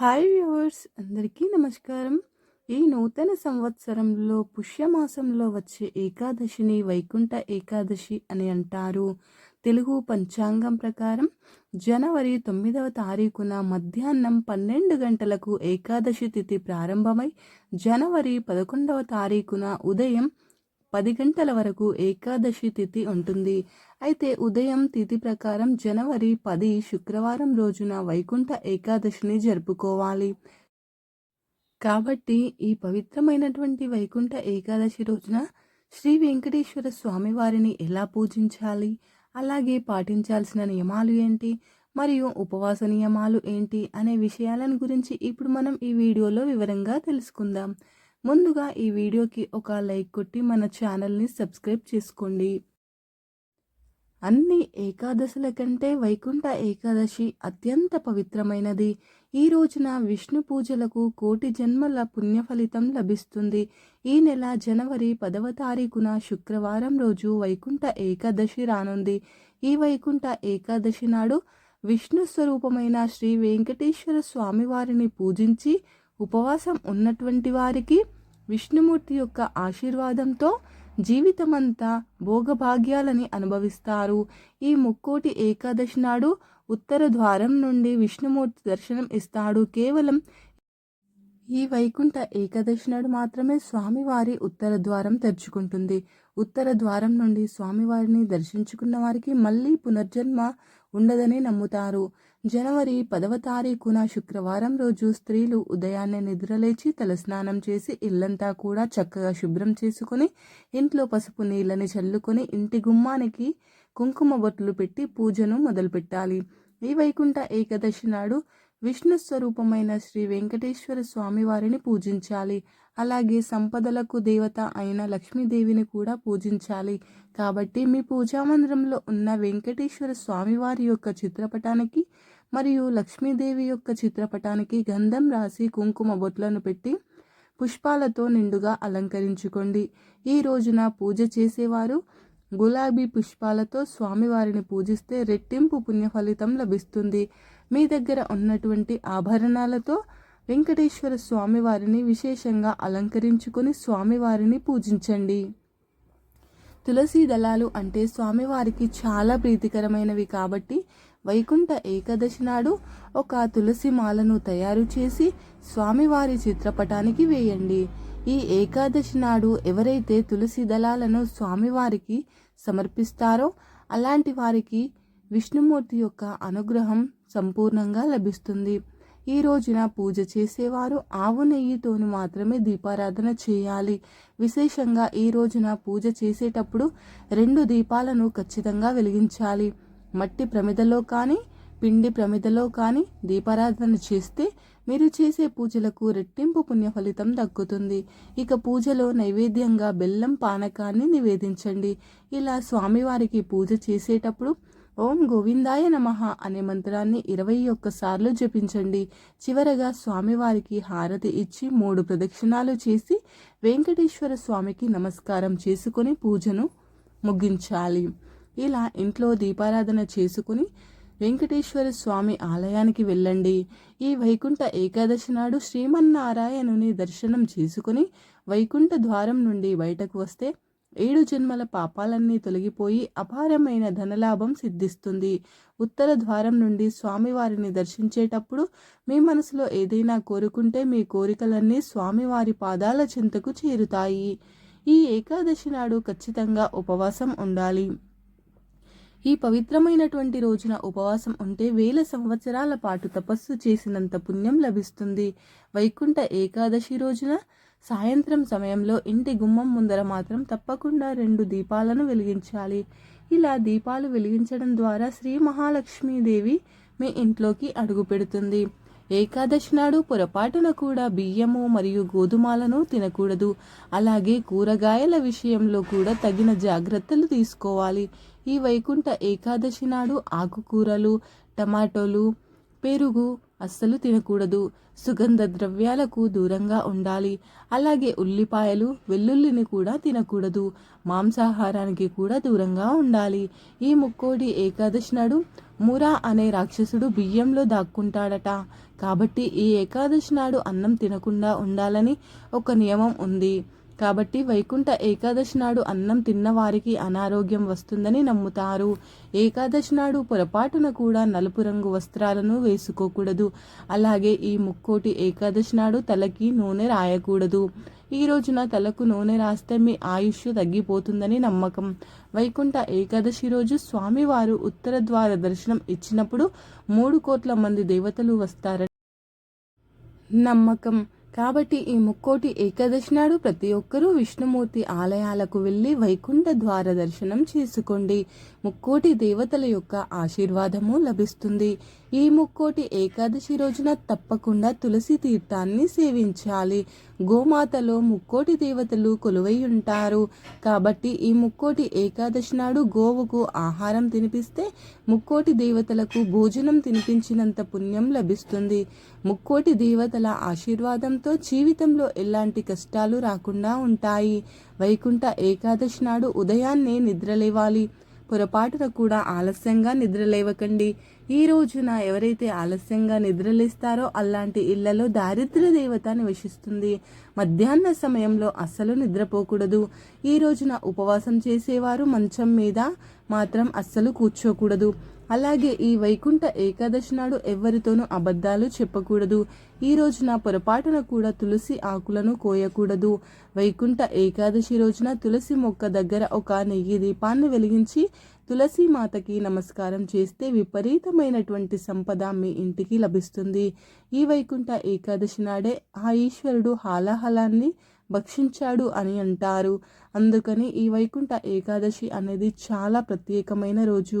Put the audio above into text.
Hi viewers అందరికీ నమస్కారం. ఈ నూతన సంవత్సరంలో పుష్యమాసంలో వచ్చే ఏకాదశిని వైకుంఠ ఏకాదశి అని అంటారు. తెలుగు పంచాంగం ప్రకారం జనవరి తొమ్మిదవ తారీఖున మధ్యాహ్నం పన్నెండు గంటలకు ఏకాదశి తిథి ప్రారంభమై జనవరి పదకొండవ తారీఖున ఉదయం పది గంటల వరకు ఏకాదశి తిథి ఉంటుంది. అయితే ఉదయం తిథి ప్రకారం జనవరి పది శుక్రవారం రోజున వైకుంఠ ఏకాదశిని జరుపుకోవాలి. కాబట్టి ఈ పవిత్రమైనటువంటి వైకుంఠ ఏకాదశి రోజున శ్రీ వెంకటేశ్వర స్వామి వారిని ఎలా పూజించాలి? అలాగే పాటించాల్సిన నియమాలు ఏంటి? మరియు ఉపవాస నియమాలు ఏంటి? అనే విషయాలను గురించి ఇప్పుడు మనం ఈ వీడియోలో వివరంగా తెలుసుకుందాం. ముందుగా ఈ వీడియోకి ఒక లైక్ కొట్టి మన ఛానల్ని సబ్స్క్రైబ్ చేసుకోండి. అన్ని ఏకాదశుల కంటే వైకుంఠ ఏకాదశి అత్యంత పవిత్రమైనది. ఈ రోజున విష్ణు పూజలకు కోటి జన్మల పుణ్యఫలితం లభిస్తుంది. ఈ నెల జనవరి పదవ తారీఖున శుక్రవారం రోజు వైకుంఠ ఏకాదశి రానుంది. ఈ వైకుంఠ ఏకాదశి నాడు విష్ణు స్వరూపమైన శ్రీ వెంకటేశ్వర స్వామివారిని పూజించి ఉపవాసం ఉన్నటువంటి వారికి విష్ణుమూర్తి యొక్క ఆశీర్వాదంతో జీవితమంతా భోగభాగ్యాలని అనుభవిస్తారు. ఈ ముక్కోటి ఏకాదశి నాడు ఉత్తర ద్వారం నుండి విష్ణుమూర్తి దర్శనం ఇస్తాడు. కేవలం ఈ వైకుంఠ ఏకాదశి నాడు మాత్రమే స్వామివారి ఉత్తర ద్వారం తెరుచుకుంటుంది. ఉత్తర ద్వారం నుండి స్వామివారిని దర్శించుకున్న వారికి మళ్ళీ పునర్జన్మ ఉండదని నమ్ముతారు. జనవరి పదవ తారీఖున శుక్రవారం రోజు స్త్రీలు ఉదయాన్నే నిద్రలేచి తలస్నానం చేసి ఇల్లంతా కూడా చక్కగా శుభ్రం చేసుకుని ఇంట్లో పసుపు నీళ్ళని చల్లుకొని ఇంటి గుమ్మానికి కుంకుమ బొట్లు పెట్టి పూజను మొదలుపెట్టాలి. ఈ వైకుంఠ ఏకాదశి నాడు విష్ణు స్వరూపమైన శ్రీ వెంకటేశ్వర స్వామి వారిని పూజించాలి. అలాగే సంపదలకు దేవత అయిన లక్ష్మీదేవిని కూడా పూజించాలి. కాబట్టి మీ పూజామందిరంలో ఉన్న వెంకటేశ్వర స్వామివారి యొక్క చిత్రపటానికి మరియు లక్ష్మీదేవి యొక్క చిత్రపటానికి గంధం రాసి కుంకుమ బొట్లను పెట్టి పుష్పాలతో నిండుగా అలంకరించుకోండి. ఈ రోజున పూజ చేసేవారు గులాబీ పుష్పాలతో స్వామివారిని పూజిస్తే రెట్టింపు పుణ్యఫలితం లభిస్తుంది. మీ దగ్గర ఉన్నటువంటి ఆభరణాలతో వెంకటేశ్వర స్వామివారిని విశేషంగా అలంకరించుకొని స్వామివారిని పూజించండి. తులసి దళాలు అంటే స్వామివారికి చాలా ప్రీతికరమైనవి కాబట్టి వైకుంఠ ఏకాదశి నాడు ఒక తులసి మాలను తయారు చేసి స్వామివారి చిత్రపటానికి వేయండి. ఈ ఏకాదశి నాడు ఎవరైతే తులసి దళాలను స్వామివారికి సమర్పిస్తారో అలాంటి వారికి విష్ణుమూర్తి యొక్క అనుగ్రహం సంపూర్ణంగా లభిస్తుంది. ఈ రోజున పూజ చేసేవారు ఆవు నెయ్యితోని మాత్రమే దీపారాధన చేయాలి. విశేషంగా ఈ రోజున పూజ చేసేటప్పుడు రెండు దీపాలను ఖచ్చితంగా వెలిగించాలి. మట్టి ప్రమిదలో కానీ పిండి ప్రమిదలో కానీ దీపారాధన చేస్తే మీరు చేసే పూజలకు రెట్టింపు పుణ్య ఫలితం దక్కుతుంది. ఇక పూజలో నైవేద్యంగా బెల్లం పానకాన్ని నివేదించండి. ఇలా స్వామివారికి పూజ చేసేటప్పుడు ఓం గోవిందాయ నమ అనే మంత్రాన్ని ఇరవై ఒక్కసార్లు జపించండి. చివరగా స్వామివారికి హారతి ఇచ్చి మూడు ప్రదక్షిణాలు చేసి వెంకటేశ్వర స్వామికి నమస్కారం చేసుకొని పూజను ముగించాలి. ఇలా ఇంట్లో దీపారాధన చేసుకుని వెంకటేశ్వర స్వామి ఆలయానికి వెళ్ళండి. ఈ వైకుంఠ ఏకాదశి నాడు శ్రీమన్నారాయణుని దర్శనం చేసుకుని వైకుంఠ ద్వారం నుండి బయటకు వస్తే ఏడు జన్మల పాపాలన్నీ తొలగిపోయి అపారమైన ధనలాభం సిద్ధిస్తుంది. ఉత్తర ద్వారం నుండి స్వామివారిని దర్శించేటప్పుడు మీ మనసులో ఏదైనా కోరుకుంటే మీ కోరికలన్నీ స్వామివారి పాదాల చింతకు చేరుతాయి. ఈ ఏకాదశి నాడు ఖచ్చితంగా ఉపవాసం ఉండాలి. ఈ పవిత్రమైనటువంటి రోజున ఉపవాసం ఉంటే వేల సంవత్సరాల పాటు తపస్సు చేసినంత పుణ్యం లభిస్తుంది. వైకుంఠ ఏకాదశి రోజున సాయంత్రం సమయంలో ఇంటి గుమ్మం ముందర మాత్రం తప్పకుండా రెండు దీపాలను వెలిగించాలి. ఇలా దీపాలు వెలిగించడం ద్వారా శ్రీ మహాలక్ష్మీదేవి మీ ఇంట్లోకి అడుగు పెడుతుంది. ఏకాదశి నాడు పొరపాటున కూడా బియ్యము మరియు గోధుమలను తినకూడదు. అలాగే కూరగాయల విషయంలో కూడా తగిన జాగ్రత్తలు తీసుకోవాలి. ఈ వైకుంఠ ఏకాదశి నాడు ఆకుకూరలు టమాటోలు పెరుగు అస్సలు తినకూడదు. సుగంధ ద్రవ్యాలకు దూరంగా ఉండాలి. అలాగే ఉల్లిపాయలు వెల్లుల్లిని కూడా తినకూడదు. మాంసాహారానికి కూడా దూరంగా ఉండాలి. ఈ ముక్కోడి ఏకాదశి నాడు మురా అనే రాక్షసుడు బియ్యంలో దాక్కుంటాడట. కాబట్టి ఈ ఏకాదశి నాడు అన్నం తినకుండా ఉండాలని ఒక నియమం ఉంది. కాబట్టి వైకుంఠ ఏకాదశి నాడు అన్నం తిన్నవారికి అనారోగ్యం వస్తుందని నమ్ముతారు. ఏకాదశి నాడు పొరపాటున కూడా నలుపు రంగు వస్త్రాలను వేసుకోకూడదు. అలాగే ఈ ముక్కోటి ఏకాదశి నాడు తలకి నూనె రాయకూడదు. ఈ రోజున తలకు నూనె రాస్తే మీ ఆయుష్ తగ్గిపోతుందని నమ్మకం. వైకుంఠ ఏకాదశి రోజు స్వామివారు ఉత్తర ద్వార దర్శనం ఇచ్చినప్పుడు మూడు కోట్ల మంది దేవతలు వస్తారని నమ్మకం. కాబట్టి ఈ ముక్కోటి ఏకాదశి నాడు ప్రతి ఒక్కరూ విష్ణుమూర్తి ఆలయాలకు వెళ్ళి వైకుంఠ ద్వార దర్శనం చేసుకోండి. ముక్కోటి దేవతల యొక్క ఆశీర్వాదము లభిస్తుంది. ఈ ముక్కోటి ఏకాదశి రోజున తప్పకుండా తులసి తీర్థాన్ని సేవించాలి. గోమాతలో ముక్కోటి దేవతలు కొలువై ఉంటారు. కాబట్టి ఈ ముక్కోటి ఏకాదశి నాడు గోవుకు ఆహారం తినిపిస్తే ముక్కోటి దేవతలకు భోజనం తినిపించినంత పుణ్యం లభిస్తుంది. ముక్కోటి దేవతల ఆశీర్వాదంతో జీవితంలో ఎలాంటి కష్టాలు రాకుండా ఉంటాయి. వైకుంఠ ఏకాదశి నాడు ఉదయాన్నే నిద్రలేవాలి. పొరపాటున కూడా ఆలస్యంగా నిద్రలేవకండి ఈ రోజున ఎవరైతే ఆలస్యంగా నిద్రలేస్తారో అలాంటి ఇళ్ళలో దారిద్ర్య దేవత నివసిస్తుంది. మధ్యాహ్న సమయంలో అస్సలు నిద్రపోకూడదు. ఈ రోజున ఉపవాసం చేసేవారు మంచం మీద మాత్రం అస్సలు కూర్చోకూడదు. అలాగే ఈ వైకుంఠ ఏకాదశి నాడు ఎవరితోనూ అబద్ధాలు చెప్పకూడదు. ఈ రోజున పొరపాటున కూడా తులసి ఆకులను కోయకూడదు. వైకుంఠ ఏకాదశి రోజున తులసి మొక్క దగ్గర ఒక నెయ్యి దీపాన్ని వెలిగించి తులసి మాతకి నమస్కారం చేస్తే విపరీతమైనటువంటి సంపద మీ ఇంటికి లభిస్తుంది. ఈ వైకుంఠ ఏకాదశి నాడే ఆ ఈశ్వరుడు హాలాహలాన్ని భక్షించాడు అని అంటారు. అందుకని ఈ వైకుంఠ ఏకాదశి అనేది చాలా ప్రత్యేకమైన రోజు.